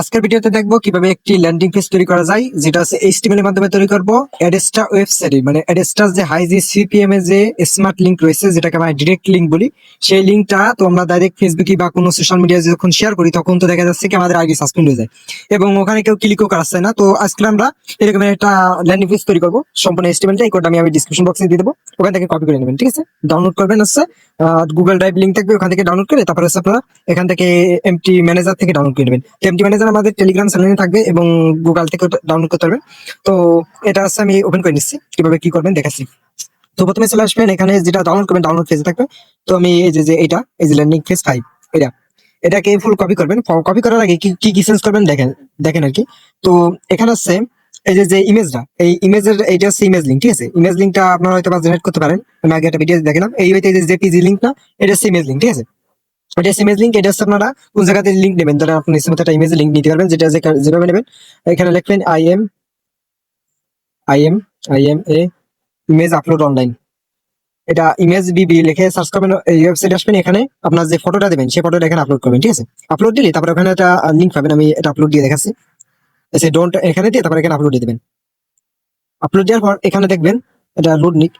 আজকের ভিডিওতে দেখব কীভাবে একটি ল্যান্ডিং পেজ তৈরি করা যায়, যেটা হচ্ছে এইচটিএমএল এর মাধ্যমে তৈরি করব। অ্যাডেস্টা ওয়েবসাইট মানে অ্যাডেস্টার যে হাই জি সিপিএম এর যে স্মার্ট লিংক রয়েছে, যেটাকে আমরা ডিরেক্ট লিংক বলি, সেই লিংকটা তো আমরা ডাইরেক্ট ফেসবুকে বা কোনো সোশ্যাল মিডিয়ায় যখন শেয়ার করি, তখন তো দেখা যাচ্ছে কি আমাদের আইডি সাসপেন্ড হয়ে যায়। এবং ওখানে কেউ ক্লিকও করাচ্ছে না। তো আজকে আমরা এরকম একটা ল্যান্ডিং পেজ তৈরি করব। সম্পূর্ণ এইচটিএমএলটা এই কোডটা আমি আমি ডিসক্রিপশন বক্সে দিয়ে দেবো। ওখান থেকে কপি করে নেবেন, ঠিক আছে? ডাউনলোড করবেন হচ্ছে গুগল ড্রাইভ লিংক থাকবে ওখান থেকে ডাউনলোড করে, তারপরে হচ্ছে আপনারা এখান থেকে এমটি ম্যানেজার থেকে ডাউনলোড করে নেবেন। এমটি ম্যানেজার আমাদের টেলিগ্রাম চ্যানেলে থাকবে এবং গুগল থেকে ডাউনলোড করতে পারবেন। তো এটা হচ্ছে আমি ওপেন করে নিচ্ছি, কীভাবে কি করবেন দেখাচ্ছি। তো প্রথমে চলে আসবেন, এখানে যেটা ডাউনলোড করবেন ডাউনলোড ফেজে থাকবে। তো আমি এই যে যে এটা, এই যে ল্যান্ডিং ফেজ ফাইভ এটা। এটাকে ফুল কপি করবেন। কপি করার আগে কি কি কি চেঞ্জ করবেন দেখেন দেখেন আর কি। তো এখানে হচ্ছে এই যে যে ইমেজটা এই ইমেজের এইটা হচ্ছে ইমেজ লিঙ্ক ঠিক আছে? ইমেজ লিঙ্কটা আপনারা হয়তো বা জেনারেট করতে পারেন। আমি আগে একটা ভিডিও দেখলাম এই হইতে যে জেপিজি লিঙ্কটা এটা হচ্ছে ইমেজ লিঙ্ক ঠিক আছে? এটা ইমেজ লিঙ্ক এটা হচ্ছে আপনারা কোন জায়গাতে লিঙ্ক নেবেন? ধরেন আপনি ইসে একটা ইমেজ লিঙ্ক নিতে পারবেন, যেটা যেভাবে নেবেন। এখানে লিখবেন I M I M I M a image upload online এটা ইমেজ বিবি লিখে সার্চ করবেন, এই ওয়েবসাইট আসবেন, এখানে আপনার যে ফটোটা দেবেন, সেই ফটোটা এখানে আপলোড করবেন, ঠিক আছে? আপলোড দিলে তারপরে ওখানে একটা লিঙ্ক পাবেন, আমি এটা আপলোড দিয়ে দেখাচ্ছি। এসে ডোন্ট এখানে দিয়ে তারপরে এখানে আপলোড দিয়ে দেবেন। আপলোড দেওয়ার পর এখানে দেখবেন, এটা লোড নিক।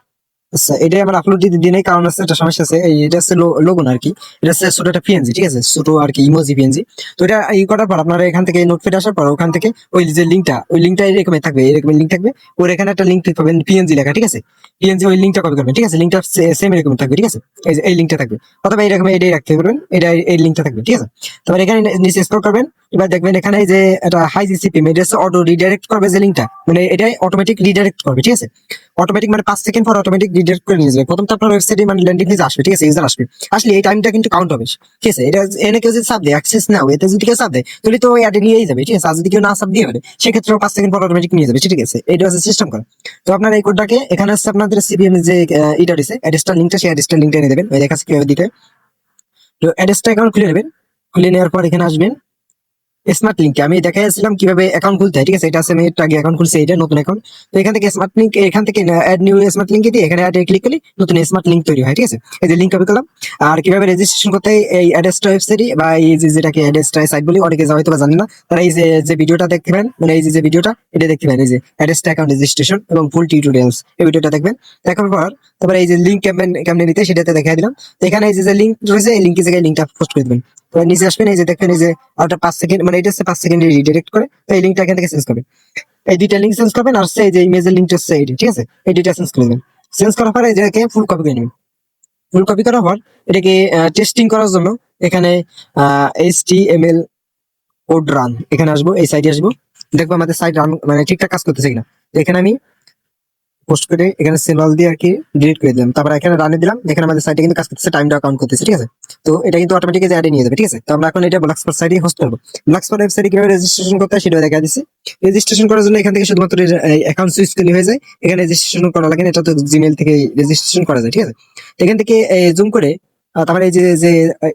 আচ্ছা এটাই আমার আপলোড দিতে দিনে কারণ আছে একটা সমস্যা আছে এটা হচ্ছে লোগো আর কি। এটা হচ্ছে ছোট একটা পিএনজি ঠিক আছে? ছোট আর কি ইমোজি পিএনজি তো এটা এই করার পর আপনারা এখান থেকে নোটপ্যাড আসার পর ওখান থেকে ওই যে লিঙ্কটা ওই লিঙ্কটা এরকমই থাকবে এরকম লিঙ্ক থাকবে। ওর এখানে একটা লিঙ্ক পাবেন পিএনজি লেখা, ঠিক আছে? পিএনজি ওই লিঙ্কটা কপি করবেন, ঠিক আছে? লিঙ্কটা সেম এরকম থাকবে, ঠিক আছে? এই যে, এই লিঙ্কটা থাকবে। অথবা এরকম এটাই রাখতে পারবেন এটা এই লিঙ্কটা থাকবে, ঠিক আছে? তারপর এখানে নিচে স্ক্রল করবেন এবার দেখবেন এখানে যে এটা হাই জিসিপি এটা অটো রিডাইরেক্ট করবে যে লিঙ্কটা মানে এটাই অটোমেটিক রিডাইরেক্ট করবে, ঠিক আছে? অটোমেটিক মানে পাঁচ সেকেন্ড পর অটোমেটিক রিডাইরেক্ট করে নিয়ে যাবে। প্রথম তো আপনার ওয়েবসাইটে মানে ল্যান্ডিং পেজ আসবে, ঠিক আছে? ইউজার আসবে। আসলে এই টাইমটা কিন্তু কাউন্ট হবে, ঠিক আছে? এটা এনে কেউ যদি সাব দেয় অ্যাক্সেস নাও এতে যদি কেউ সাব দেয়, তাহলে তো অ্যাডে নিয়েই যাবে, ঠিক আছে? আর যদি কেউ না সাব দিয়ে পারে সেক্ষেত্রে পাঁচ সেকেন্ড পর অটোমেটিক নিয়ে যাবে, ঠিক আছে? এটা হচ্ছে সিস্টেম করা। তো আপনার এই কোডটাকে এখানে হচ্ছে আপনাদের সিবিএম যে এটা রয়েছে অ্যাড্রেসটা লিঙ্কটা সেই অ্যাড্রেসটা লিঙ্কটা এনে দেবেন। ওই দেখাচ্ছে কীভাবে দিতে। তো অ্যাড্রেসটা অ্যাকাউন্ট খুলে নেবেন। খুলে নেওয়ার পর এখানে আসবেন। স্মার্ট লিঙ্কে আমি দেখাইছিলাম কীভাবে অ্যাকাউন্ট খুলতে হয়, ঠিক আছে? এটা আছে, আমি একটু আগে অ্যাকাউন্ট খুলছি, এটা নতুন অ্যাকাউন্ট তো এখান থেকে স্মার্ট লিঙ্ক এখান থেকে অ্যাড নিউ স্মার্ট লিঙ্কে দিয়ে এখানে অ্যাড ক্লিক করলে নতুন স্মার্ট লিঙ্ক তৈরি হয়, ঠিক আছে? এই যে লিঙ্ক কপি করলাম। আর কীভাবে রেজিস্ট্রেশন করতে হয়, এই অ্যাড্রেসটা ওয়েবসাইটে বা এই যে যেটাকে অ্যাড্রেসটা সাইট বলি, অনেকে হয়তো বা জানেন না। তারা এই যে যে ভিডিওটা দেখবেন মানে এই যে ভিডিওটা, এটা দেখতে পারেন, এই যে অ্যাড্রেসটা অ্যাকাউন্ট রেজিস্ট্রেশন এবং ফুল টিউটোরিয়ালস এই ভিডিওটা দেখবেন। দেখার পর, তারপরে এই যে লিঙ্ক কেমন, কেমনে নিতে সেটাতে দেখাই দিলাম। তো এখানে এই যে লিঙ্ক রয়েছে, এই লিঙ্কের জায়গায় লিঙ্কটা পোস্ট করে দেবেন। নিচে আসবেন, এই যে দেখবেন এই যে আরেকটা পাঁচ সেকেন্ড মানে এটা হচ্ছে পাঁচ সেকেন্ড রিডিরেক্ট করে এই লিঙ্কটা এখান থেকে চেঞ্জ করবেন। এই দুইটা লিঙ্ক চেঞ্জ করবেন, আর এই যে ইমেজের লিঙ্কটা হচ্ছে এইটা ঠিক আছে? এই দুইটা চেঞ্জ করে দেবেন চেঞ্জ করার পরে এটাকে ফুল কপি করে নেবেন। ফুল কপি করার পর এটাকে টেস্টিং করার জন্য এখানে H T M L code run এখানে আসব, এই সাইডে আসব। দেখব আমাদের সাইড রান মানে ঠিকঠাক কাজ করতেছে কিনা। এখানে আমি পোস্ট করে এখানে সিম্বল দিয়ে আর কি ডিলিট করে দিলাম। তারপর এখানে রানে দিলাম। এখানে আমাদের সাইটে কিন্তু কাজ করতেছে টাইমটা কাউন্ট করতেছে, ঠিক আছে? তো এটা কিন্তু অটোমেটিক অ্যাডে নিয়ে যাবে, ঠিক আছে? তো আমরা এখন এটা ব্ল্যাকস্পট সাইটে হোস্ট করব। ব্ল্যাকস্পট ওয়েবসাইটে কীভাবে রেজিস্ট্রেশন করতে হয় সেটা দেখা দিচ্ছি রেজিস্ট্রেশন করার জন্য এখান থেকে শুধুমাত্র অ্যাকাউন্ট সুইচ করলে হয়ে যায়। এখানে রেজিস্ট্রেশন করা লাগে এটা তো জিমেল থেকে রেজিস্ট্রেশন করা যায়, ঠিক আছে? এখান থেকে জুম করে তারপরে এই যে যে,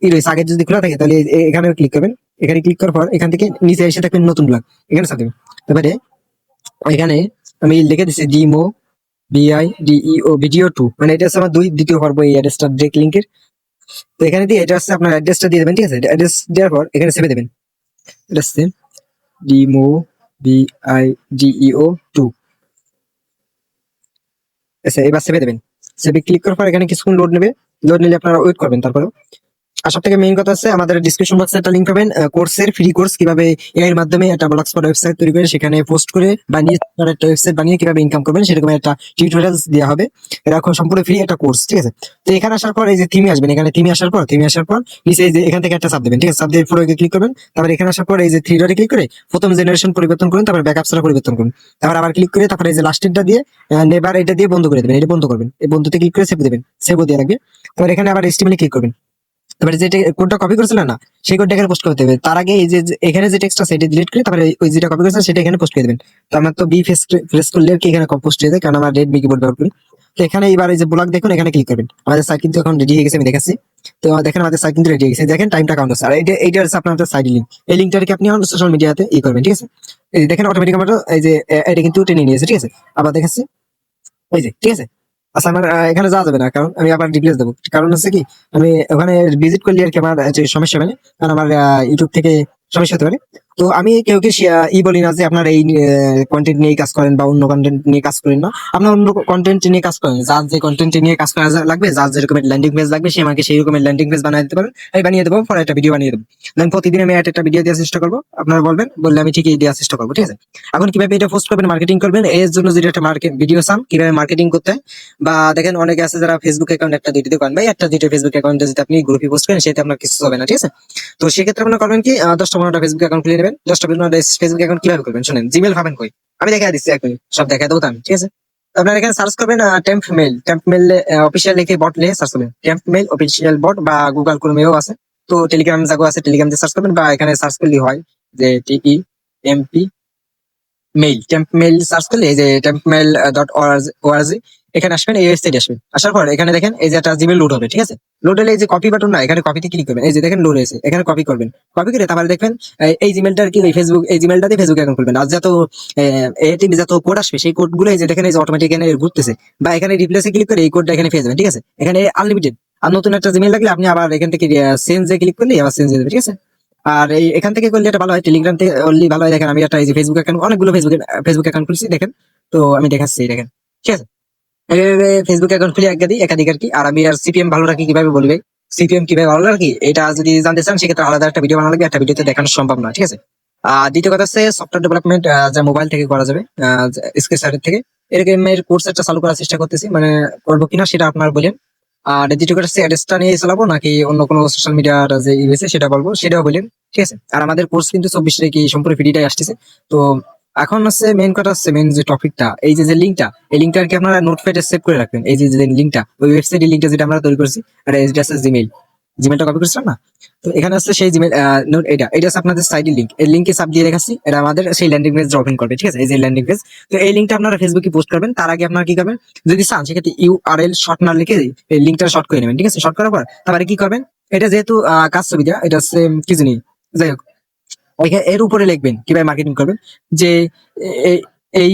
ই রয়েছে, আগে যদি খোলা থাকে তাহলে এখানে ক্লিক করবেন। এখানে ক্লিক করার পর এখান থেকে নিচে এসে থাকবেন নতুন ব্লগ এখানে সাথে তারপরে এখানে আমি লিখে দিচ্ছি ডিমো বিআই ডিইও ভিডিও টু মানে এটা হচ্ছে আমার দুই, দ্বিতীয় পর্ব এই অ্যাড্রেসটা ডেক লিঙ্কের তো এখানে দিয়ে এটা হচ্ছে আপনার অ্যাড্রেসটা দিয়ে দেবেন, ঠিক আছে? অ্যাড্রেস দেওয়ার পর এখানে সেভে দেবেন। এটা হচ্ছে ডিমো বিআই ডিইও টু আচ্ছা এবার সেভে দেবেন। সেভে ক্লিক করার পর এখানে কিছুক্ষণ লোড নেবে। লোড নিলে আপনারা ওয়েট করবেন তারপরে আর সব থেকে মেইন কথা হচ্ছে, আমাদের ডিসক্রিপশন বক্সে একটা লিঙ্ক পাবেন কোর্সের ফ্রি কোর্স কীভাবে এআই এর মাধ্যমে একটা ব্লগস্পট ওয়েবসাইট তৈরি করে সেখানে পোস্ট করে বানিয়ে একটা ওয়েবসাইট বানিয়ে কীভাবে ইনকাম করবেন সেরকম একটা টিউটোরিয়ালস দেওয়া হবে। এটা সম্পূর্ণ ফ্রি একটা কোর্স ঠিক আছে? তো এখানে আসার পর এই যে থিমে আসবেন, এখানে থিমে আসার পর থিমে আসার পর নিচে যে এখান থেকে একটা সাব দেবেন, ঠিক আছে? সাব দিয়ে পুরো ক্লিক করবেন, তারপর এখানে আসার পর এই যে থ্রি ডটে ক্লিক করে প্রথম জেনারেশন পরিবর্তন করুন, তারপর ব্যাকআপ সারা পরিবর্তন করুন। তারপর আবার ক্লিক করে তারপর এই যে লাস্টেরটা দিয়ে নেবার এটা দিয়ে বন্ধ করে দেবেন, এটা বন্ধ করবেন। এই বন্ধুতে ক্লিক করে সেভ দেবেন সেভ দিয়ে রাখবে তারপর এখানে আবার এস্টিমেলে ক্লিক করবেন। তারপরে যে কোডটা কপি করেছিলেন না, সেই কোডটা এখানে পোস্ট করতে হবে। তার আগে এই যে এখানে যে টেক্সটটা সেটা ডিলিট করে তারপরে ওই যেটা কপি করেছেন সেটা এখানে পোস্ট করে দেবেন। তো আমার তো বি ফেস ফ্রেস করলে কি এখানে পোস্ট হয়ে যায়, কারণ আমার রেডমি কিবোর্ড ব্যবহার করি। তো এখানে এবার এই যে ব্লগ দেখুন, এখানে ক্লিক করবেন। আমাদের সাইট কিন্তু এখন রেডি হয়ে গেছে, আমি দেখাচ্ছি। তো দেখেন আমাদের সাইট কিন্তু রেডি হয়ে গেছে। দেখেন টাইমটা কাউন্ট হচ্ছে। আর এইটা এইটা হচ্ছে আপনার সাইড লিঙ্ক এই লিঙ্কটাকে আপনি আমার সোশ্যাল মিডিয়াতে ই করবেন, ঠিক আছে? এই দেখেন অটোমেটিক আমার এই যে এটা কিন্তু টেনে নিয়েছে ঠিক আছে? আবার দেখাচ্ছি। ওই যে, ঠিক আছে? আচ্ছা আমার এখানে যাওয়া যাবে না, কারণ আমি আবার রিপ্লেস দেবো। কারণ হচ্ছে কি, আমি ওখানে ভিজিট করলে আর কি আমার সমস্যা হবে না, কারণ আমার ইউটিউব থেকে সমস্যা হতে পারে। তো আমি কেউ কে ই বলি না যে আপনার এই কন্টেন্ট নিয়ে কাজ করেন বা অন্য কন্টেন্ট নিয়ে কাজ করেন না। আপনার অন্য কন্টেন্ট নিয়ে কাজ করেন। যার যে কন্টেন্ট নিয়ে কাজ করা লাগবে, যার যে রকমের ল্যান্ডিং পেজ লাগবে, সে আমাকে সেই রকমের ল্যান্ডিং পেজ বানিয়ে দিতে পারবেন আমি বানিয়ে দেবো, পরে একটা ভিডিও বানিয়ে দেবো। দেন প্রতিদিন আমি একটা ভিডিও দেওয়ার চেষ্টা করব। আপনারা বলবেন, বললে আমি ঠিকই দেওয়ার চেষ্টা করব, ঠিক আছে? এখন কীভাবে এটা পোস্ট করবেন মার্কেটিং করবেন, এর জন্য যদি একটা মার্কেট ভিডিও চান, কীভাবে মার্কেটিং করতে বা দেখেন অনেকে আছে যারা ফেসবুক অ্যাকাউন্ট একটা দুইটি দোকান ভাই, একটা দুইটা ফেসবুক অ্যাকাউন্টে যদি আপনি গ্রুপে পোস্ট করেন সেটা আপনার কিছু হবে না, ঠিক আছে? তো সেক্ষেত্রে আপনার করবেন কি দশটা পনেরোটা ফেসবুক অ্যাকাউন্ট খুলে নেবেন দশটা পনেরোটা ফেসবুক অ্যাকাউন্ট কীভাবে করবেন। শুনেন জিমেল পাবেন কই? আমি দেখা দিচ্ছি মিনিট সব দেখা দেবো আমি, ঠিক আছে? আপনার এখানে সার্চ করবেন temp mail temp mail official লিখে বট লিখে সার্চ করবেন। টেম্প মেল অফিসিয়াল বট বা গুগল ক্রোমেও আছে। তো টেলিগ্রাম জাগো আছে টেলিগ্রাম দিয়ে সার্চ করবেন বা এখানে সার্চ করলে হয় যে T E M P mail temp mail search করলে যে টেম্প মেইল ডট ওআরজি এখানে আসবেন, এই ওয়েবসাইটে আসবেন। আসার পর এখানে দেখেন, এই যে একটা জিমেল লোড হবে, ঠিক আছে? লোড হলে এই যে কপি বাটন না, এখানে কপিতে ক্লিক করবেন। এই যে দেখেন লোড হয়েছে, এখানে কপি করবেন। কপি করে তারপরে দেখবেন, এই- জিমেলটার কি ফেসবুক এই জিমেলটাতে ফেসবুক অ্যাকাউন্ট খুলবেন। আর যত এটিএম যত কোড আসবে, সেই কোডগুলো এই যে দেখেন, এই যে অটোমেটিক এখানে ঘুরতেছে। বা এখানে রিপ্লেসে ক্লিক করে এই কোডটা এখানে যাবেন ঠিক আছে? এখানে আনলিমিটেড আর নতুন একটা জিমেল লাগলে আপনি আবার এখান থেকে চেঞ্জে ক্লিক করলে আবার হয়ে যাবে ঠিক আছে? আর এই, এখান থেকে করলে এটা ভালো হয়। টেলিগ্রাম থেকে অনলি ভালো হয়। দেখেন, আমি একটা এই যে ফেসবুক অ্যাকাউন্ট অনেকগুলো ফেসবুক ফেসবুক অ্যাকাউন্ট খুলছি, দেখেন? তো আমি দেখাচ্ছি দেখেন, ঠিক আছে? ফেসবুক অ্যাকাউন্ট খুলে একাধিক একাধিক আর কি। আর আমি আর সিপিএম ভালো রাখি কীভাবে বলবে সিপিএম কীভাবে ভালো রাখি? এটা যদি জানতে চান, সেক্ষেত্রে আলাদা একটা ভিডিও বানানো লাগবে, একটা ভিডিওতে দেখানো সম্ভব না ঠিক আছে? আর দ্বিতীয় কথা হচ্ছে সফটওয়্যার ডেভেলপমেন্ট যা মোবাইল থেকে করা যাবে স্কেচারের থেকে। এরকম এর কোর্স একটা চালু করার চেষ্টা করতেছি মানে করব কিনা সেটা আপনার বলেন। আর দ্বিতীয় কথা হচ্ছে অ্যাড্রেসটা নিয়ে চালাবো নাকি অন্য কোনো সোশ্যাল মিডিয়ার যে ই হয়েছে সেটা বলব, সেটাও বলেন, ঠিক আছে? আর আমাদের কোর্স কিন্তু চব্বিশ তারিখে সম্পূর্ণ ফ্রিটাই আসতেছে, তো এখন হচ্ছে মেন কথা হচ্ছে মেন যে টপিকটা এই যে যে লিঙ্কটা এই লিঙ্কটা আর কি আপনারা নোটপ্যাডে সেভ করে রাখবেন। এই যে যে লিঙ্কটা ওই ওয়েবসাইটের লিঙ্কটা যেটা আমরা তৈরি করছি আর এটা হচ্ছে জিমেইল জিমেলটা কপি করেছিলাম না? তো এখানে হচ্ছে সেই জিমেল নোট এটা এটা হচ্ছে আপনাদের সাইডের লিঙ্ক এই লিঙ্কে সাব দিয়ে রেখেছি এটা আমাদের সেই ল্যান্ডিং পেজ ওপেন করবে, ঠিক আছে? এই যে ল্যান্ডিং পেজ তো এই লিঙ্কটা আপনারা ফেসবুকে পোস্ট করবেন, তার আগে আপনারা কি করবেন, যদি চান, সেক্ষেত্রে ইউআরএল শর্ট না লিখে এই লিঙ্কটা শর্ট করে নেবেন, ঠিক আছে? শর্ট করার পর, তারপরে কি করবেন, এটা যেহেতু কাজ সুবিধা এটা হচ্ছে কি জানি, যাই হোক এর উপরে লিখবেন কীভাবে মার্কেটিং করবেন? যে এই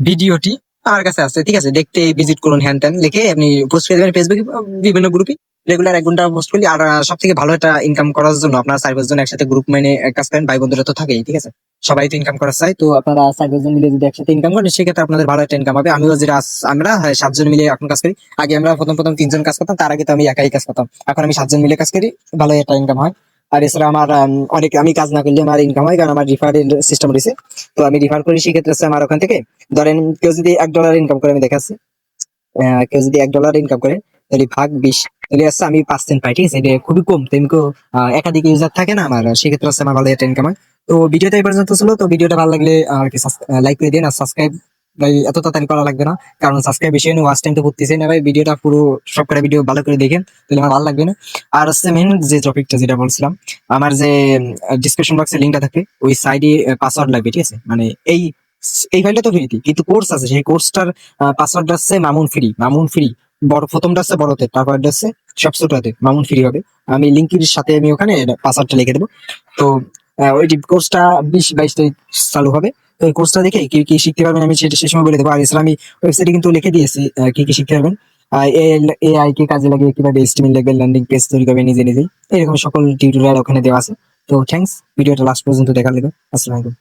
ভিডিওটি আমার কাছে আছে ঠিক আছে? দেখতে ভিজিট করুন হ্যান ত্যান লিখে আপনি পোস্ট করে দেবেন ফেসবুকে বিভিন্ন গ্রুপে রেগুলার এক ঘণ্টা পোস্ট করলে আর সব থেকে ভালো একটা ইনকাম করার জন্য আপনার চার পাঁচজন একসাথে গ্রুপ মানে কাজ করেন ভাই বন্ধুরা তো থাকেই ঠিক আছে? সবাই তো ইনকাম করা চাই তো আপনারা চার পাঁচজন মিলে যদি একসাথে ইনকাম করেন সেক্ষেত্রে আপনাদের ভালো একটা ইনকাম হবে। আমিও যেটা আমরা হ্যাঁ, সাতজন মিলে এখন কাজ করি। আগে আমরা প্রথম প্রথম তিনজন কাজ করতাম তার আগে তো আমি একাই কাজ করতাম। এখন আমি সাতজন মিলে কাজ করি ভালো একটা ইনকাম হয়। আর এছাড়া আমার অনেক, আমি কাজ না করলে আমার ইনকাম হয়, কারণ আমার রিফারের সিস্টেম রয়েছে। তো আমি রিফার করি, সেক্ষেত্রে হচ্ছে আমার ওখান থেকে, ধরেন কেউ যদি এক ডলার ইনকাম করে, আমি দেখাচ্ছি। কেউ যদি এক ডলার ইনকাম করে, তাহলে ভাগ বিশ, তাহলে হচ্ছে আমি পার্সেন্ট পাই, ঠিক আছে? এটা খুবই কম তো এমনি একাধিক ইউজার থাকে না আমার, সেক্ষেত্রে হচ্ছে আমার ভালো একটা ইনকাম হয়। তো ভিডিওটা এই পর্যন্ত ছিল, তো ভিডিওটা ভালো লাগলে লাইক করে দিন আর সাবস্ক্রাইব এত তাড়াতাড়ি করা লাগবে না। কারণ সাবস্ক্রাইব বেশি ওয়াচ টাইম তো করতেছে না ভাই। ভিডিওটা পুরো সব করে ভিডিও ভালো করে দেখেন, তাহলে আমার ভালো লাগবে না। আর হচ্ছে মেন যে টপিকটা যেটা বলছিলাম, আমার যে ডিসক্রিপশন বক্সে লিঙ্কটা থাকে ওই সাইডে পাসওয়ার্ড লাগবে, ঠিক আছে? মানে এই এই ফাইলটা তো ফ্রিতে কিন্তু কোর্স আছে। সেই কোর্সটার পাসওয়ার্ডটা হচ্ছে মামুন ফ্রি মামুন ফ্রি বড়, প্রথমটা হচ্ছে বড়তে, তারপরটা হচ্ছে সব ছোটতে, মামুন ফ্রি হবে। আমি লিঙ্কের সাথে আমি ওখানে পাসওয়ার্ডটা লিখে দেবো। তো ওই কোর্সটা বিশ বাইশ তারিখ চালু হবে। ওই কোর্সটা দেখে কি কি শিখতে পারবেন আমি সেটা সে সময় বলে দেবো। আর এছাড়া আমি ওয়েবসাইটে কিন্তু লিখে দিয়েছি কি কি শিখতে পারবেন। এআই কে কাজে লাগিয়ে কীভাবে এস্টিমেট লাগবে ল্যান্ডিং পেজ তৈরি করবে নিজে নিজেই। এরকম সকল টিউটোরিয়াল ওখানে দেওয়া আছে। তো থ্যাংকস ভিডিওটা লাস্ট পর্যন্ত দেখা লেগে আসসালামাইকুম